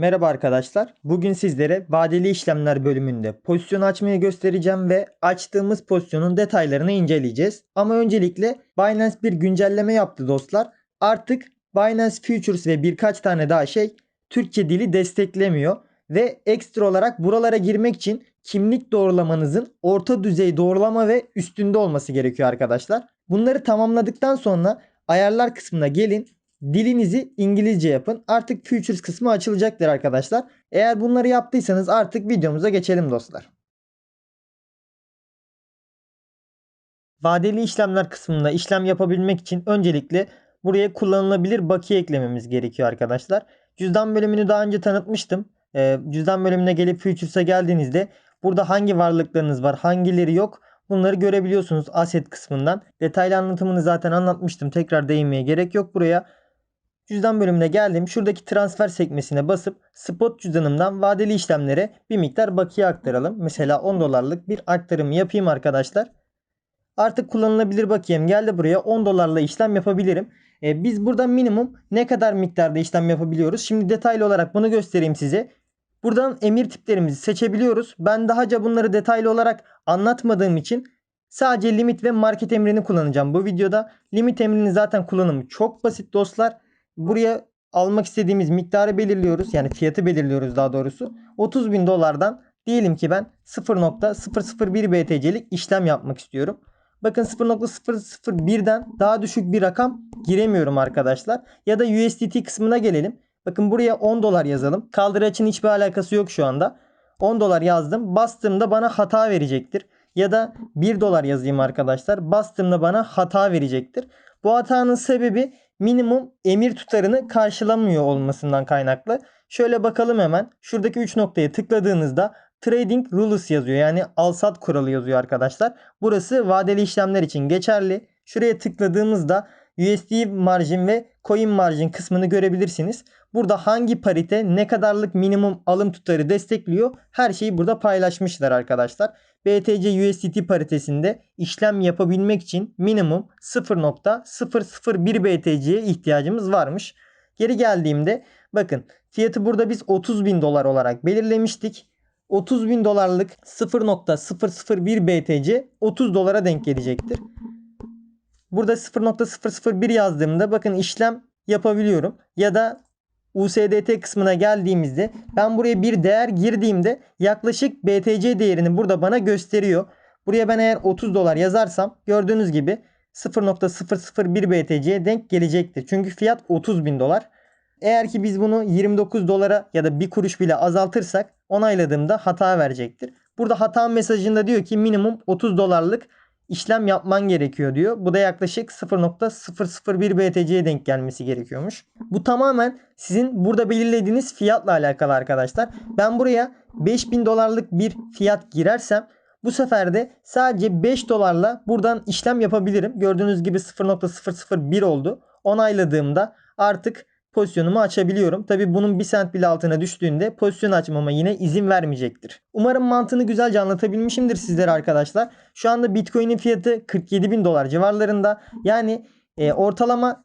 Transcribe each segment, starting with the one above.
Merhaba arkadaşlar. Bugün sizlere vadeli işlemler bölümünde pozisyon açmayı göstereceğim ve açtığımız pozisyonun detaylarını inceleyeceğiz. Ama öncelikle Binance bir güncelleme yaptı dostlar. Artık Binance Futures ve birkaç tane daha şey Türkçe dili desteklemiyor ve ekstra olarak buralara girmek için kimlik doğrulamanızın orta düzey doğrulama ve üstünde olması gerekiyor arkadaşlar. Bunları tamamladıktan sonra ayarlar kısmına gelin dilinizi İngilizce yapın. Artık Futures kısmı açılacaktır arkadaşlar. Eğer bunları yaptıysanız artık videomuza geçelim dostlar. Vadeli işlemler kısmında işlem yapabilmek için öncelikle buraya kullanılabilir bakiye eklememiz gerekiyor arkadaşlar. Cüzdan bölümünü daha önce tanıtmıştım. Ee, cüzdan bölümüne gelip Futures'a geldiğinizde burada hangi varlıklarınız var, hangileri yok bunları görebiliyorsunuz asset kısmından. Detaylı anlatımını zaten anlatmıştım. Tekrar değinmeye gerek yok buraya. Cüzdan bölümüne geldim. Şuradaki transfer sekmesine basıp spot cüzdanımdan vadeli işlemlere bir miktar bakiye aktaralım. Mesela 10 dolarlık bir aktarım yapayım arkadaşlar. Artık kullanılabilir bakiyem geldi buraya 10 dolarla işlem yapabilirim. Ee, biz burada minimum ne kadar miktarda işlem yapabiliyoruz? Şimdi detaylı olarak bunu göstereyim size. Buradan emir tiplerimizi seçebiliyoruz. Ben dahaca bunları detaylı olarak anlatmadığım için sadece limit ve market emrini kullanacağım bu videoda. Limit emrinin zaten kullanımı çok basit dostlar. Buraya almak istediğimiz miktarı belirliyoruz. Yani fiyatı belirliyoruz daha doğrusu. 30 bin dolardan diyelim ki ben 0.001 BTC'lik işlem yapmak istiyorum. Bakın 0.001'den daha düşük bir rakam giremiyorum arkadaşlar. Ya da USDT kısmına gelelim. Bakın buraya 10 dolar yazalım. Kaldıraçın hiçbir alakası yok şu anda. 10 dolar yazdım. Bastığımda bana hata verecektir. Ya da 1 dolar yazayım arkadaşlar. Bastığımda bana hata verecektir. Bu hatanın sebebi minimum emir tutarını karşılamıyor olmasından kaynaklı. Şöyle bakalım hemen. Şuradaki 3 noktaya tıkladığınızda Trading Rules yazıyor. Yani al-sat kuralı yazıyor arkadaşlar. Burası vadeli işlemler için geçerli. Şuraya tıkladığımızda USD margin ve coin margin kısmını görebilirsiniz. Burada hangi parite ne kadarlık minimum alım tutarı destekliyor her şeyi burada paylaşmışlar arkadaşlar. BTC USDT paritesinde işlem yapabilmek için minimum 0.001 BTC'ye ihtiyacımız varmış. Geri geldiğimde bakın fiyatı burada biz 30 bin dolar olarak belirlemiştik. 30 bin dolarlık 0.001 BTC 30 dolara denk gelecektir. Burada 0.001 yazdığımda bakın işlem yapabiliyorum. Ya da USDT kısmına geldiğimizde ben buraya bir değer girdiğimde yaklaşık BTC değerini burada bana gösteriyor. Buraya ben eğer 30 dolar yazarsam gördüğünüz gibi 0.001 BTC'ye denk gelecektir. Çünkü fiyat 30 bin dolar. Eğer ki biz bunu 29 dolara ya da bir kuruş bile azaltırsak onayladığımda hata verecektir. Burada hata mesajında diyor ki minimum 30 dolarlık işlem yapman gerekiyor diyor. Bu da yaklaşık 0.001 BTC'ye denk gelmesi gerekiyormuş. Bu tamamen sizin burada belirlediğiniz fiyatla alakalı arkadaşlar. Ben buraya 5000 dolarlık bir fiyat girersem bu sefer de sadece 5 dolarla buradan işlem yapabilirim. Gördüğünüz gibi 0.001 oldu. Onayladığımda artık pozisyonumu açabiliyorum. Tabi bunun 1 sent bile altına düştüğünde pozisyon açmama yine izin vermeyecektir. Umarım mantığını güzelce anlatabilmişimdir sizlere arkadaşlar. Şu anda Bitcoin'in fiyatı 47 bin dolar civarlarında. Yani e, ortalama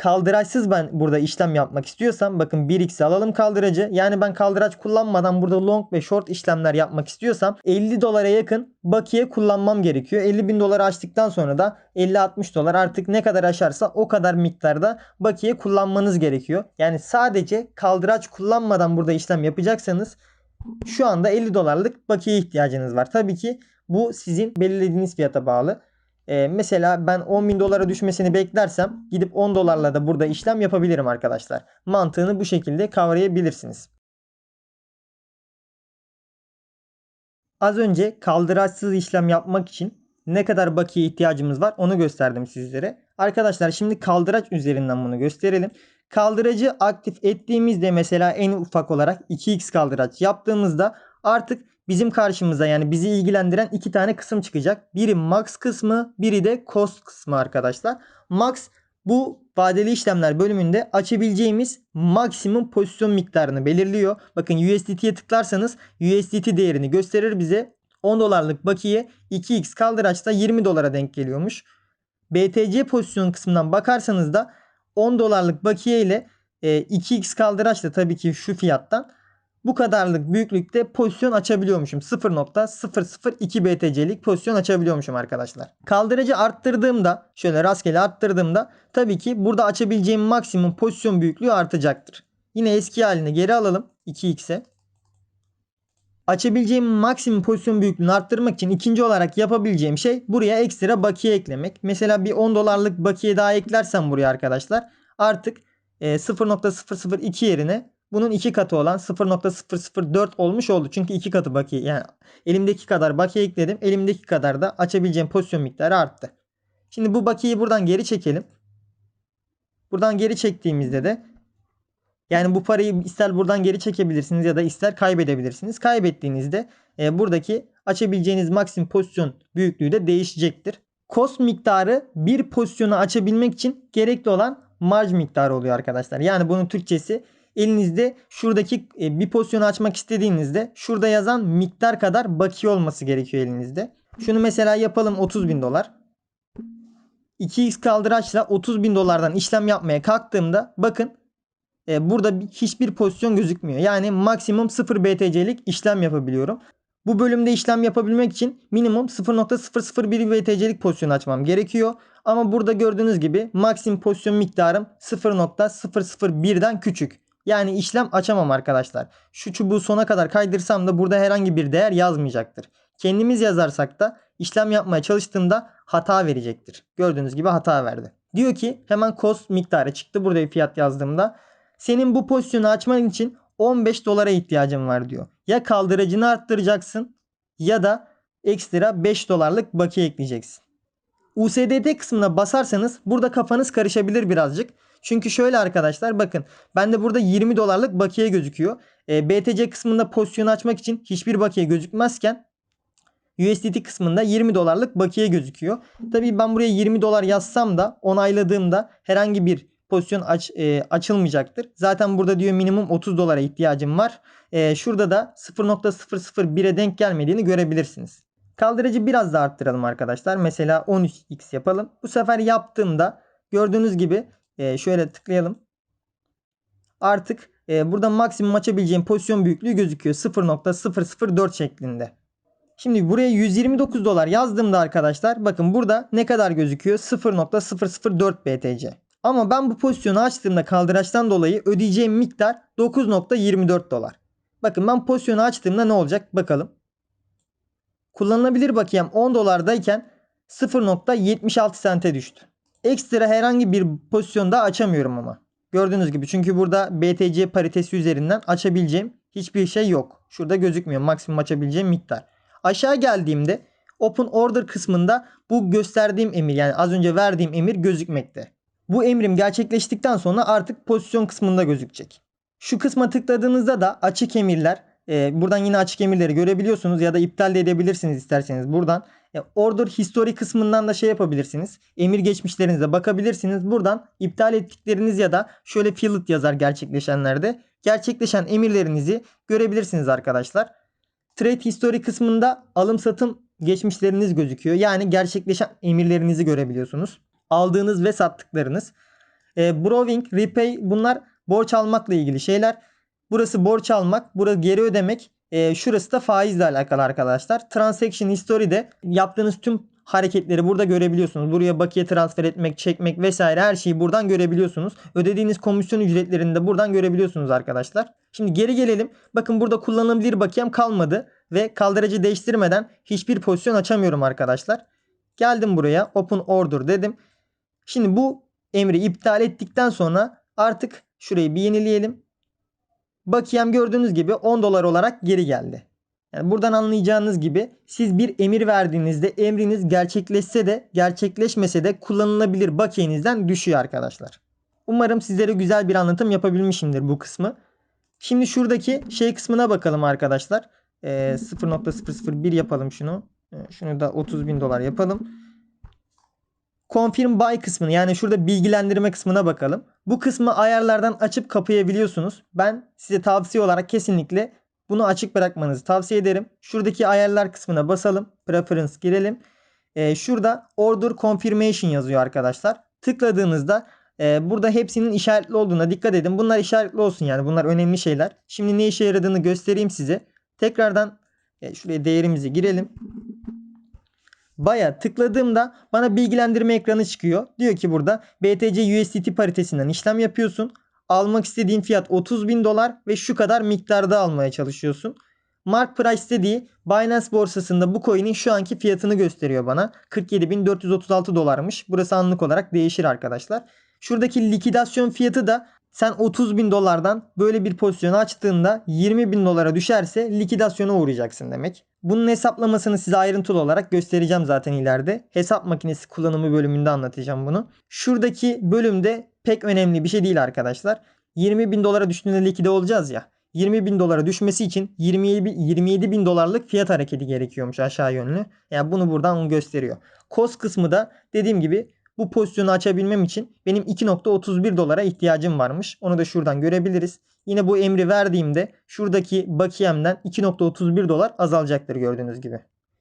kaldıraçsız ben burada işlem yapmak istiyorsam bakın 1x alalım kaldıracı. Yani ben kaldıraç kullanmadan burada long ve short işlemler yapmak istiyorsam 50 dolara yakın bakiye kullanmam gerekiyor. 50 bin doları açtıktan sonra da 50-60 dolar artık ne kadar aşarsa o kadar miktarda bakiye kullanmanız gerekiyor. Yani sadece kaldıraç kullanmadan burada işlem yapacaksanız şu anda 50 dolarlık bakiye ihtiyacınız var. Tabii ki bu sizin belirlediğiniz fiyata bağlı. Ee, mesela ben 10 bin dolara düşmesini beklersem gidip 10 dolarla da burada işlem yapabilirim arkadaşlar. Mantığını bu şekilde kavrayabilirsiniz. Az önce kaldıraçsız işlem yapmak için ne kadar bakiye ihtiyacımız var onu gösterdim sizlere. Arkadaşlar şimdi kaldıraç üzerinden bunu gösterelim. Kaldıracı aktif ettiğimizde mesela en ufak olarak 2x kaldıraç yaptığımızda artık bizim karşımıza yani bizi ilgilendiren iki tane kısım çıkacak. Biri max kısmı, biri de cost kısmı arkadaşlar. Max bu vadeli işlemler bölümünde açabileceğimiz maksimum pozisyon miktarını belirliyor. Bakın USDT'ye tıklarsanız USDT değerini gösterir bize. 10 dolarlık bakiye 2x kaldıraçta 20 dolara denk geliyormuş. BTC pozisyon kısmından bakarsanız da 10 dolarlık bakiye ile e, 2x kaldıraçla tabii ki şu fiyattan bu kadarlık büyüklükte pozisyon açabiliyormuşum. 0.002 BTC'lik pozisyon açabiliyormuşum arkadaşlar. Kaldıracı arttırdığımda şöyle rastgele arttırdığımda tabii ki burada açabileceğim maksimum pozisyon büyüklüğü artacaktır. Yine eski haline geri alalım 2x'e. Açabileceğim maksimum pozisyon büyüklüğünü arttırmak için ikinci olarak yapabileceğim şey buraya ekstra bakiye eklemek. Mesela bir 10 dolarlık bakiye daha eklersem buraya arkadaşlar artık e, 0.002 yerine bunun iki katı olan 0.004 olmuş oldu. Çünkü iki katı bakiye yani elimdeki kadar bakiye ekledim. Elimdeki kadar da açabileceğim pozisyon miktarı arttı. Şimdi bu bakiyeyi buradan geri çekelim. Buradan geri çektiğimizde de yani bu parayı ister buradan geri çekebilirsiniz ya da ister kaybedebilirsiniz. Kaybettiğinizde e, buradaki açabileceğiniz maksimum pozisyon büyüklüğü de değişecektir. Cost miktarı bir pozisyonu açabilmek için gerekli olan marj miktarı oluyor arkadaşlar. Yani bunun Türkçesi elinizde şuradaki e, bir pozisyonu açmak istediğinizde şurada yazan miktar kadar bakiye olması gerekiyor elinizde. Şunu mesela yapalım 30 bin dolar. 2x kaldıraçla 30 bin dolardan işlem yapmaya kalktığımda bakın e, burada bir, hiçbir pozisyon gözükmüyor. Yani maksimum 0 BTC'lik işlem yapabiliyorum. Bu bölümde işlem yapabilmek için minimum 0.001 BTC'lik pozisyon açmam gerekiyor. Ama burada gördüğünüz gibi maksimum pozisyon miktarım 0.001'den küçük. Yani işlem açamam arkadaşlar. Şu çubuğu sona kadar kaydırsam da burada herhangi bir değer yazmayacaktır. Kendimiz yazarsak da işlem yapmaya çalıştığımda hata verecektir. Gördüğünüz gibi hata verdi. Diyor ki hemen cost miktarı çıktı burada fiyat yazdığımda. Senin bu pozisyonu açman için 15 dolara ihtiyacın var diyor. Ya kaldıracını arttıracaksın ya da ekstra 5 dolarlık bakiye ekleyeceksin. USDT kısmına basarsanız burada kafanız karışabilir birazcık. Çünkü şöyle arkadaşlar bakın bende burada 20 dolarlık bakiye gözüküyor. E, BTC kısmında pozisyonu açmak için hiçbir bakiye gözükmezken USDT kısmında 20 dolarlık bakiye gözüküyor. Tabii ben buraya 20 dolar yazsam da onayladığımda herhangi bir pozisyon aç, e, açılmayacaktır. Zaten burada diyor minimum 30 dolara ihtiyacım var. E, şurada da 0.001'e denk gelmediğini görebilirsiniz. Kaldırıcı biraz da arttıralım arkadaşlar. Mesela 13x yapalım. Bu sefer yaptığımda gördüğünüz gibi e, şöyle tıklayalım. Artık e, burada maksimum açabileceğim pozisyon büyüklüğü gözüküyor. 0.004 şeklinde. Şimdi buraya 129 dolar yazdığımda arkadaşlar bakın burada ne kadar gözüküyor? 0.004 BTC. Ama ben bu pozisyonu açtığımda kaldıraçtan dolayı ödeyeceğim miktar 9.24 dolar. Bakın ben pozisyonu açtığımda ne olacak bakalım. Kullanılabilir bakiyem 10 dolardayken 0.76 sente düştü. Ekstra herhangi bir pozisyonda açamıyorum ama. Gördüğünüz gibi çünkü burada BTC paritesi üzerinden açabileceğim hiçbir şey yok. Şurada gözükmüyor maksimum açabileceğim miktar. Aşağı geldiğimde Open Order kısmında bu gösterdiğim emir yani az önce verdiğim emir gözükmekte. Bu emrim gerçekleştikten sonra artık pozisyon kısmında gözükecek. Şu kısma tıkladığınızda da açık emirler e, buradan yine açık emirleri görebiliyorsunuz ya da iptal de edebilirsiniz isterseniz buradan. E, order history kısmından da şey yapabilirsiniz. Emir geçmişlerinize bakabilirsiniz. Buradan iptal ettikleriniz ya da şöyle field yazar gerçekleşenlerde. Gerçekleşen emirlerinizi görebilirsiniz arkadaşlar. Trade history kısmında alım satım geçmişleriniz gözüküyor. Yani gerçekleşen emirlerinizi görebiliyorsunuz. Aldığınız ve sattıklarınız. E, borrowing, repay bunlar borç almakla ilgili şeyler. Burası borç almak, burası geri ödemek. E, şurası da faizle alakalı arkadaşlar. Transaction history'de yaptığınız tüm hareketleri burada görebiliyorsunuz. Buraya bakiye transfer etmek, çekmek vesaire her şeyi buradan görebiliyorsunuz. Ödediğiniz komisyon ücretlerini de buradan görebiliyorsunuz arkadaşlar. Şimdi geri gelelim. Bakın burada kullanılabilir bakiyem kalmadı ve kaldırıcı değiştirmeden hiçbir pozisyon açamıyorum arkadaşlar. Geldim buraya open order dedim. Şimdi bu emri iptal ettikten sonra artık şurayı bir yenileyelim. Bakiyem gördüğünüz gibi 10 dolar olarak geri geldi. Yani buradan anlayacağınız gibi siz bir emir verdiğinizde emriniz gerçekleşse de gerçekleşmese de kullanılabilir bakiyenizden düşüyor arkadaşlar. Umarım sizlere güzel bir anlatım yapabilmişimdir bu kısmı. Şimdi şuradaki şey kısmına bakalım arkadaşlar. Ee, 0.001 yapalım şunu. Ee, şunu da 30 bin dolar yapalım. Confirm buy kısmını yani şurada bilgilendirme kısmına bakalım. Bu kısmı ayarlardan açıp kapayabiliyorsunuz. Ben size tavsiye olarak kesinlikle bunu açık bırakmanızı tavsiye ederim. Şuradaki ayarlar kısmına basalım. Preference girelim. Ee, şurada Order Confirmation yazıyor arkadaşlar. Tıkladığınızda Ee, burada hepsinin işaretli olduğuna dikkat edin. Bunlar işaretli olsun yani. Bunlar önemli şeyler. Şimdi ne işe yaradığını göstereyim size. Tekrardan e, şuraya değerimizi girelim. Baya tıkladığımda bana bilgilendirme ekranı çıkıyor. Diyor ki burada BTC USDT paritesinden işlem yapıyorsun. Almak istediğin fiyat 30 bin dolar ve şu kadar miktarda almaya çalışıyorsun. Mark Price dediği Binance borsasında bu coin'in şu anki fiyatını gösteriyor bana. 47.436 dolarmış. Burası anlık olarak değişir arkadaşlar. Şuradaki likidasyon fiyatı da sen 30 bin dolardan böyle bir pozisyonu açtığında 20 bin dolara düşerse likidasyona uğrayacaksın demek. Bunun hesaplamasını size ayrıntılı olarak göstereceğim zaten ileride. Hesap makinesi kullanımı bölümünde anlatacağım bunu. Şuradaki bölümde pek önemli bir şey değil arkadaşlar. 20 bin dolara düştüğünde likide olacağız ya. 20 bin dolara düşmesi için 27, bin- 27 bin dolarlık fiyat hareketi gerekiyormuş aşağı yönlü. Yani bunu buradan gösteriyor. Cost kısmı da dediğim gibi bu pozisyonu açabilmem için benim 2.31 dolara ihtiyacım varmış. Onu da şuradan görebiliriz. Yine bu emri verdiğimde şuradaki bakiyemden 2.31 dolar azalacaktır gördüğünüz gibi.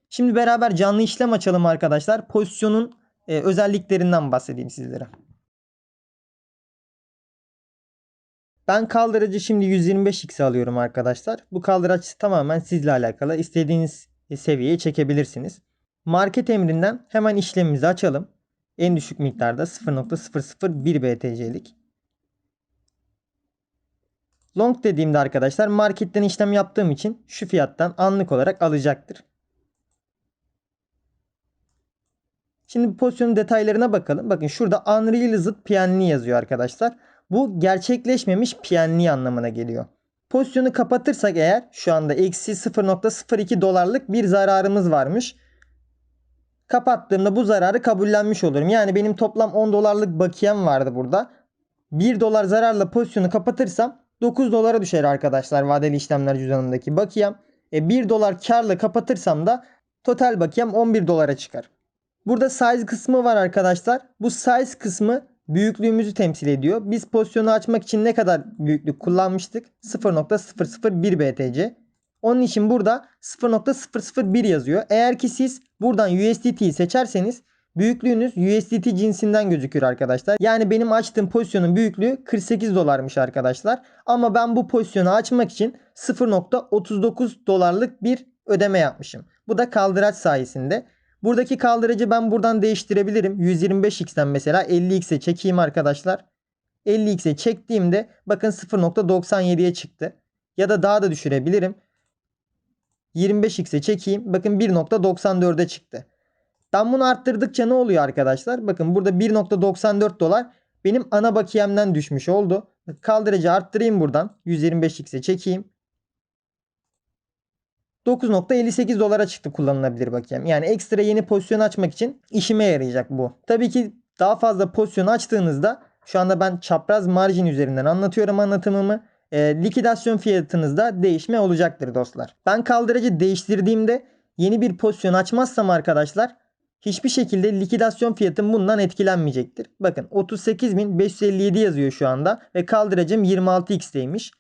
Şimdi beraber canlı işlem açalım arkadaşlar. Pozisyonun e, özelliklerinden bahsedeyim sizlere. Ben kaldırıcı şimdi 125x alıyorum arkadaşlar. Bu kaldıraç tamamen sizle alakalı. İstediğiniz seviyeye çekebilirsiniz. Market emrinden hemen işlemimizi açalım. En düşük miktarda 0.001 BTC'lik. Long dediğimde arkadaşlar marketten işlem yaptığım için şu fiyattan anlık olarak alacaktır. Şimdi pozisyonun detaylarına bakalım. Bakın şurada Unrealized PNL yazıyor arkadaşlar. Bu gerçekleşmemiş PNL anlamına geliyor. Pozisyonu kapatırsak eğer şu anda eksi 0.02 dolarlık bir zararımız varmış. Kapattığımda bu zararı kabullenmiş olurum. Yani benim toplam 10 dolarlık bakiyem vardı burada. 1 dolar zararla pozisyonu kapatırsam 9 dolara düşer arkadaşlar vadeli işlemler cüzdanımdaki bakiyem. E 1 dolar karla kapatırsam da total bakiyem 11 dolara çıkar. Burada size kısmı var arkadaşlar. Bu size kısmı büyüklüğümüzü temsil ediyor. Biz pozisyonu açmak için ne kadar büyüklük kullanmıştık? 0.001 BTC. Onun için burada 0.001 yazıyor. Eğer ki siz buradan USDT'yi seçerseniz büyüklüğünüz USDT cinsinden gözükür arkadaşlar. Yani benim açtığım pozisyonun büyüklüğü 48 dolarmış arkadaşlar. Ama ben bu pozisyonu açmak için 0.39 dolarlık bir ödeme yapmışım. Bu da kaldıraç sayesinde. Buradaki kaldıracı ben buradan değiştirebilirim. 125x'ten mesela 50x'e çekeyim arkadaşlar. 50x'e çektiğimde bakın 0.97'ye çıktı. Ya da daha da düşürebilirim. 25x'e çekeyim. Bakın 1.94'e çıktı. Ben bunu arttırdıkça ne oluyor arkadaşlar? Bakın burada 1.94 dolar benim ana bakiyemden düşmüş oldu. Kaldırıcı arttırayım buradan. 125x'e çekeyim. 9.58 dolara çıktı kullanılabilir bakiyem. Yani ekstra yeni pozisyon açmak için işime yarayacak bu. Tabii ki daha fazla pozisyon açtığınızda şu anda ben çapraz marjin üzerinden anlatıyorum anlatımımı. E, likidasyon fiyatınızda değişme olacaktır dostlar. Ben kaldırıcı değiştirdiğimde yeni bir pozisyon açmazsam arkadaşlar hiçbir şekilde likidasyon fiyatım bundan etkilenmeyecektir. Bakın 38.557 yazıyor şu anda ve kaldıracım 26x'teymiş.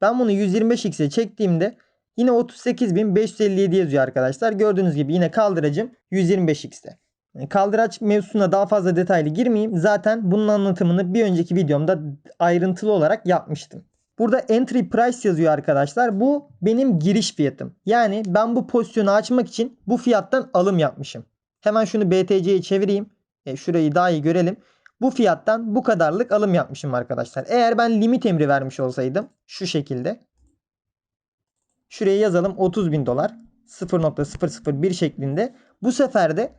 Ben bunu 125x'e çektiğimde yine 38.557 yazıyor arkadaşlar. Gördüğünüz gibi yine kaldıracım 125x'te. Yani Kaldıraç mevzusuna daha fazla detaylı girmeyeyim. Zaten bunun anlatımını bir önceki videomda ayrıntılı olarak yapmıştım. Burada entry price yazıyor arkadaşlar. Bu benim giriş fiyatım. Yani ben bu pozisyonu açmak için bu fiyattan alım yapmışım. Hemen şunu BTC'ye çevireyim. E, şurayı daha iyi görelim. Bu fiyattan bu kadarlık alım yapmışım arkadaşlar. Eğer ben limit emri vermiş olsaydım şu şekilde. Şuraya yazalım 30 bin dolar 0.001 şeklinde. Bu sefer de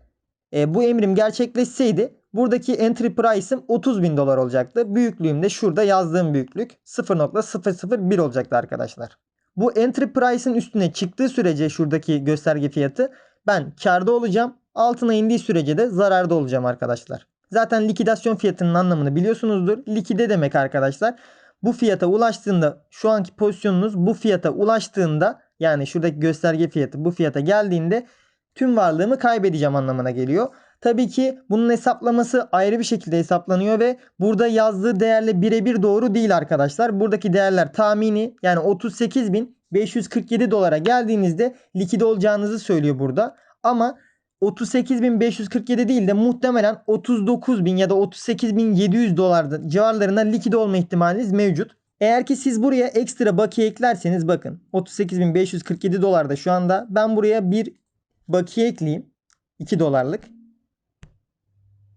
e, bu emrim gerçekleşseydi buradaki entry price'ım 30 bin dolar olacaktı. Büyüklüğüm de şurada yazdığım büyüklük 0.001 olacaktı arkadaşlar. Bu entry price'ın üstüne çıktığı sürece şuradaki gösterge fiyatı ben karda olacağım. Altına indiği sürece de zararda olacağım arkadaşlar. Zaten likidasyon fiyatının anlamını biliyorsunuzdur. Likide demek arkadaşlar. Bu fiyata ulaştığında şu anki pozisyonunuz bu fiyata ulaştığında yani şuradaki gösterge fiyatı bu fiyata geldiğinde tüm varlığımı kaybedeceğim anlamına geliyor. Tabii ki bunun hesaplaması ayrı bir şekilde hesaplanıyor ve burada yazdığı değerle birebir doğru değil arkadaşlar. Buradaki değerler tahmini yani 38.547 dolara geldiğinizde likide olacağınızı söylüyor burada. Ama 38.547 değil de muhtemelen 39.000 ya da 38.700 dolarda civarlarında likide olma ihtimaliniz mevcut. Eğer ki siz buraya ekstra bakiye eklerseniz bakın 38.547 dolarda şu anda ben buraya bir bakiye ekleyeyim. 2 dolarlık.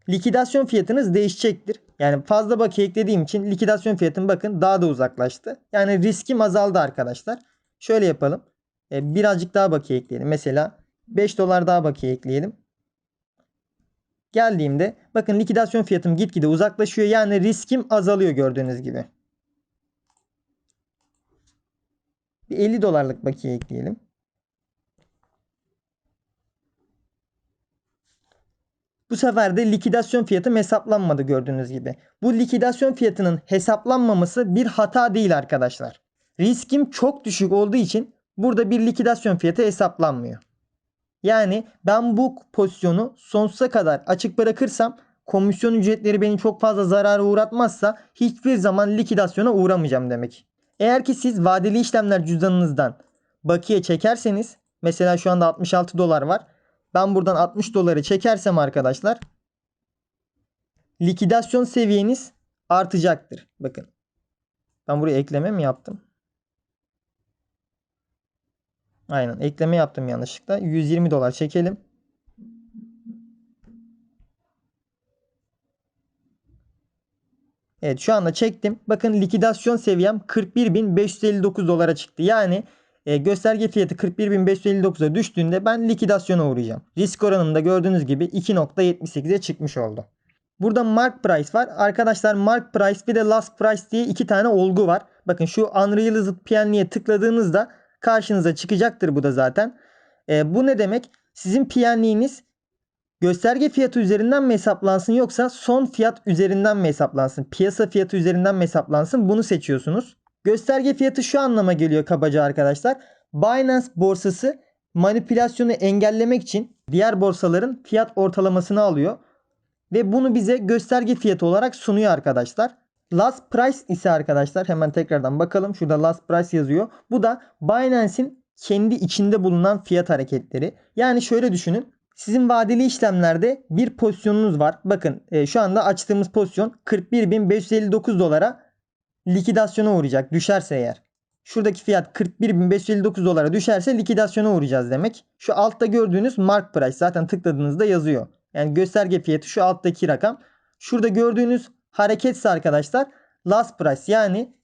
Likidasyon fiyatınız değişecektir. Yani fazla bakiye eklediğim için likidasyon fiyatım bakın daha da uzaklaştı. Yani riskim azaldı arkadaşlar. Şöyle yapalım. E, birazcık daha bakiye ekleyelim. Mesela 5 dolar daha bakiye ekleyelim. Geldiğimde bakın likidasyon fiyatım gitgide uzaklaşıyor. Yani riskim azalıyor gördüğünüz gibi. Bir 50 dolarlık bakiye ekleyelim. Bu sefer de likidasyon fiyatım hesaplanmadı gördüğünüz gibi. Bu likidasyon fiyatının hesaplanmaması bir hata değil arkadaşlar. Riskim çok düşük olduğu için burada bir likidasyon fiyatı hesaplanmıyor. Yani ben bu pozisyonu sonsuza kadar açık bırakırsam komisyon ücretleri beni çok fazla zarara uğratmazsa hiçbir zaman likidasyona uğramayacağım demek. Eğer ki siz vadeli işlemler cüzdanınızdan bakiye çekerseniz mesela şu anda 66 dolar var. Ben buradan 60 doları çekersem arkadaşlar likidasyon seviyeniz artacaktır. Bakın. Ben buraya ekleme mi yaptım? Aynen ekleme yaptım yanlışlıkla. 120 dolar çekelim. Evet şu anda çektim. Bakın likidasyon seviyem 41.559 dolara çıktı. Yani e, gösterge fiyatı 41.559'a düştüğünde ben likidasyona uğrayacağım. Risk oranım da gördüğünüz gibi 2.78'e çıkmış oldu. Burada mark price var. Arkadaşlar mark price bir de last price diye iki tane olgu var. Bakın şu unrealized PNL'ye tıkladığınızda karşınıza çıkacaktır bu da zaten. E, bu ne demek? Sizin PNL'iniz gösterge fiyatı üzerinden mi hesaplansın yoksa son fiyat üzerinden mi hesaplansın? Piyasa fiyatı üzerinden mi hesaplansın? Bunu seçiyorsunuz. Gösterge fiyatı şu anlama geliyor kabaca arkadaşlar. Binance borsası manipülasyonu engellemek için diğer borsaların fiyat ortalamasını alıyor. Ve bunu bize gösterge fiyatı olarak sunuyor arkadaşlar. Last price ise arkadaşlar hemen tekrardan bakalım. Şurada last price yazıyor. Bu da Binance'in kendi içinde bulunan fiyat hareketleri. Yani şöyle düşünün. Sizin vadeli işlemlerde bir pozisyonunuz var. Bakın e, şu anda açtığımız pozisyon 41.559 dolara likidasyona uğrayacak düşerse eğer. Şuradaki fiyat 41.559 dolara düşerse likidasyona uğrayacağız demek. Şu altta gördüğünüz mark price zaten tıkladığınızda yazıyor. Yani gösterge fiyatı şu alttaki rakam. Şurada gördüğünüz hareketse arkadaşlar last price yani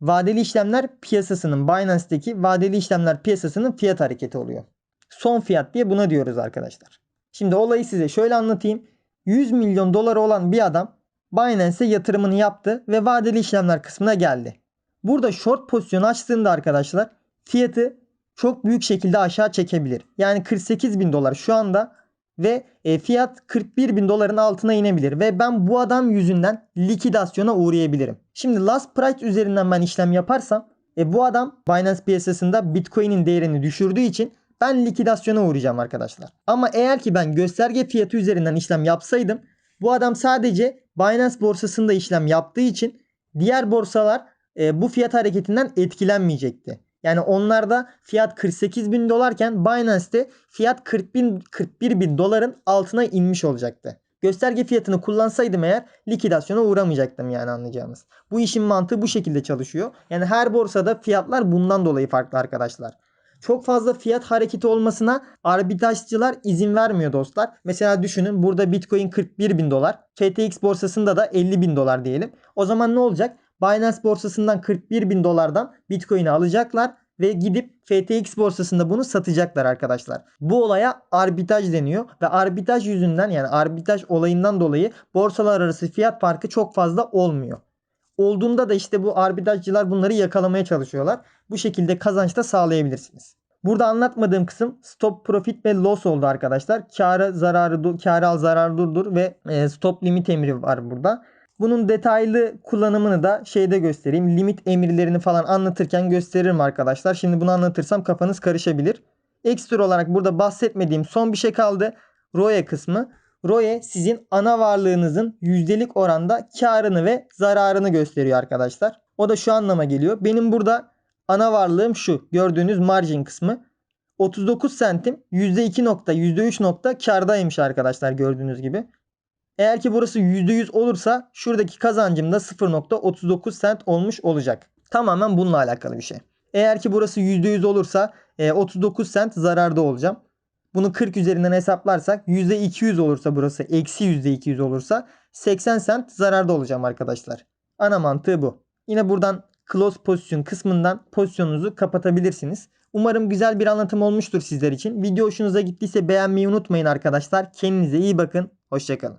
vadeli işlemler piyasasının Binance'deki vadeli işlemler piyasasının fiyat hareketi oluyor. Son fiyat diye buna diyoruz arkadaşlar. Şimdi olayı size şöyle anlatayım. 100 milyon doları olan bir adam Binance'e yatırımını yaptı ve vadeli işlemler kısmına geldi. Burada short pozisyon açtığında arkadaşlar fiyatı çok büyük şekilde aşağı çekebilir. Yani 48 bin dolar şu anda ve e, fiyat 41 bin doların altına inebilir ve ben bu adam yüzünden likidasyona uğrayabilirim. Şimdi last price üzerinden ben işlem yaparsam e, bu adam Binance piyasasında Bitcoin'in değerini düşürdüğü için ben likidasyona uğrayacağım arkadaşlar. Ama eğer ki ben gösterge fiyatı üzerinden işlem yapsaydım bu adam sadece Binance borsasında işlem yaptığı için diğer borsalar e, bu fiyat hareketinden etkilenmeyecekti. Yani onlarda fiyat 48 bin dolarken Binance'te fiyat 40 bin, 41 bin doların altına inmiş olacaktı. Gösterge fiyatını kullansaydım eğer likidasyona uğramayacaktım yani anlayacağımız. Bu işin mantığı bu şekilde çalışıyor. Yani her borsada fiyatlar bundan dolayı farklı arkadaşlar. Çok fazla fiyat hareketi olmasına arbitrajcılar izin vermiyor dostlar. Mesela düşünün burada Bitcoin 41 bin dolar. FTX borsasında da 50 bin dolar diyelim. O zaman ne olacak? Binance borsasından 41 bin dolardan Bitcoin'i alacaklar ve gidip FTX borsasında bunu satacaklar arkadaşlar. Bu olaya arbitraj deniyor ve arbitraj yüzünden yani arbitraj olayından dolayı borsalar arası fiyat farkı çok fazla olmuyor. Olduğunda da işte bu arbitrajcılar bunları yakalamaya çalışıyorlar. Bu şekilde kazanç da sağlayabilirsiniz. Burada anlatmadığım kısım stop profit ve loss oldu arkadaşlar. Karı zararı karı al zararı durdur ve e, stop limit emri var burada. Bunun detaylı kullanımını da şeyde göstereyim. Limit emirlerini falan anlatırken gösteririm arkadaşlar. Şimdi bunu anlatırsam kafanız karışabilir. Ekstra olarak burada bahsetmediğim son bir şey kaldı. ROE kısmı. ROE sizin ana varlığınızın yüzdelik oranda karını ve zararını gösteriyor arkadaşlar. O da şu anlama geliyor. Benim burada ana varlığım şu. Gördüğünüz margin kısmı. 39 sentim %2 nokta %3 nokta kardaymış arkadaşlar gördüğünüz gibi. Eğer ki burası %100 olursa şuradaki kazancım da 0.39 sent olmuş olacak. Tamamen bununla alakalı bir şey. Eğer ki burası %100 olursa e, 39 sent zararda olacağım. Bunu 40 üzerinden hesaplarsak %200 olursa burası eksi %200 olursa 80 sent zararda olacağım arkadaşlar. Ana mantığı bu. Yine buradan close pozisyon kısmından pozisyonunuzu kapatabilirsiniz. Umarım güzel bir anlatım olmuştur sizler için. Video hoşunuza gittiyse beğenmeyi unutmayın arkadaşlar. Kendinize iyi bakın. Hoşçakalın.